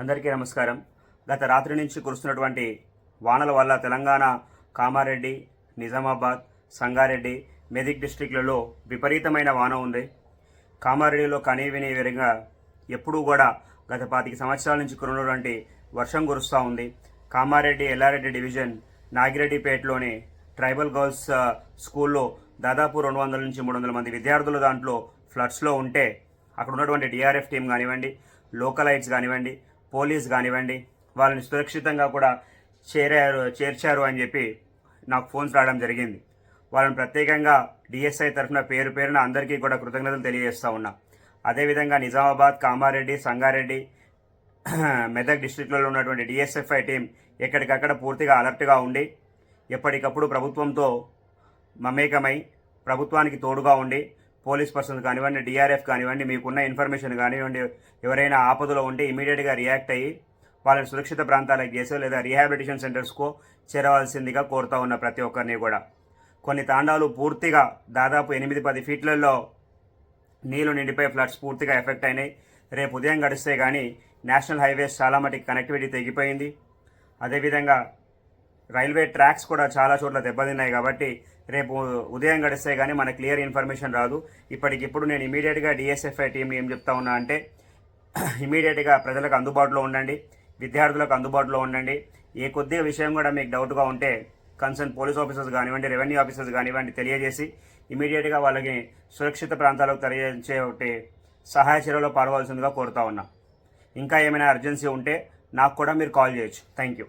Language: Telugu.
అందరికీ నమస్కారం. గత రాత్రి నుంచి కురుస్తున్నటువంటి వానల వల్ల తెలంగాణ కామారెడ్డి నిజామాబాద్ సంగారెడ్డి మెదక్ డిస్టిక్లలో విపరీతమైన వాన ఉంది. కామారెడ్డిలో కనీ వినే విధంగా ఎప్పుడూ కూడా గత పాతిక సంవత్సరాల నుంచి కురినటువంటి వర్షం కురుస్తూ ఉంది. కామారెడ్డి ఎల్లారెడ్డి డివిజన్ నాగిరెడ్డిపేటలోని ట్రైబల్ గర్ల్స్ స్కూల్లో దాదాపు రెండు వందల నుంచి మూడు వందల మంది విద్యార్థులు దాంట్లో ఫ్లడ్స్లో ఉంటే అక్కడ ఉన్నటువంటి డిఆర్ఎఫ్ టీం కానివ్వండి లోకలైట్స్ కానివ్వండి పోలీస్ కానివ్వండి వాళ్ళని సురక్షితంగా కూడా చేరారు చేర్చారు అని చెప్పి నాకు ఫోన్స్ రావడం జరిగింది. వాళ్ళని ప్రత్యేకంగా డిఎస్ఐ తరఫున పేరు పేరున అందరికీ కూడా కృతజ్ఞతలు తెలియజేస్తూ ఉన్నా. అదేవిధంగా నిజామాబాద్ కామారెడ్డి సంగారెడ్డి మెదక్ డిస్టిక్లలో ఉన్నటువంటి డిఎస్ఎఫ్ఐ టీం ఎక్కడికక్కడ పూర్తిగా అలర్ట్గా ఉండి ఎప్పటికప్పుడు ప్రభుత్వంతో మమేకమై ప్రభుత్వానికి తోడుగా ఉండి పోలీస్ పర్సన్స్ కానివ్వండి డిఆర్ఎఫ్ కానివ్వండి మీకున్న ఇన్ఫర్మేషన్ కానివ్వండి ఎవరైనా ఆపదలో ఉంటే ఇమీడియట్గా రియాక్ట్ అయ్యి వాళ్ళని సురక్షిత ప్రాంతాలకు చేసో లేదా రీహాబిలిటేషన్ సెంటర్స్కో చేరవలసిందిగా కోరుతా ఉన్న ప్రతి ఒక్కరిని కూడా. కొన్ని తాండాలు పూర్తిగా దాదాపు ఎనిమిది పది ఫీట్లలో నీళ్ళు నిండిపోయి ఫ్లడ్స్ పూర్తిగా ఎఫెక్ట్ అయినాయి. రేపు ఉదయం గడిస్తే కానీ నేషనల్ హైవేస్ చాలా మటుకు కనెక్టివిటీ తెగిపోయింది. అదేవిధంగా రైల్వే ట్రాక్స్ కూడా చాలా చోట్ల దెబ్బతిన్నాయి కాబట్టి రేపు ఉదయం గడిస్తే కానీ మనకు క్లియర్ ఇన్ఫర్మేషన్ రాదు. ఇప్పటికిప్పుడు నేను ఇమీడియట్గా డిఎస్ఎఫ్ఐ టీంని ఏం చెప్తా ఉన్నా అంటే ఇమీడియట్గా ప్రజలకు అందుబాటులో ఉండండి విద్యార్థులకు అందుబాటులో ఉండండి. ఏ కొద్దిగా విషయం కూడా మీకు డౌట్గా ఉంటే కన్సర్న్ పోలీస్ ఆఫీసర్స్ కానివ్వండి రెవెన్యూ ఆఫీసర్స్ కానివ్వండి తెలియజేసి ఇమీడియట్గా వాళ్ళకి సురక్షిత ప్రాంతాలకు తెలియజేసే ఒకటి సహాయ చర్యలో పాల్గొవాల్సిందిగా కోరుతా ఉన్నా. ఇంకా ఏమైనా అర్జెన్సీ ఉంటే నాకు కూడా మీరు కాల్ చేయొచ్చు. Thank you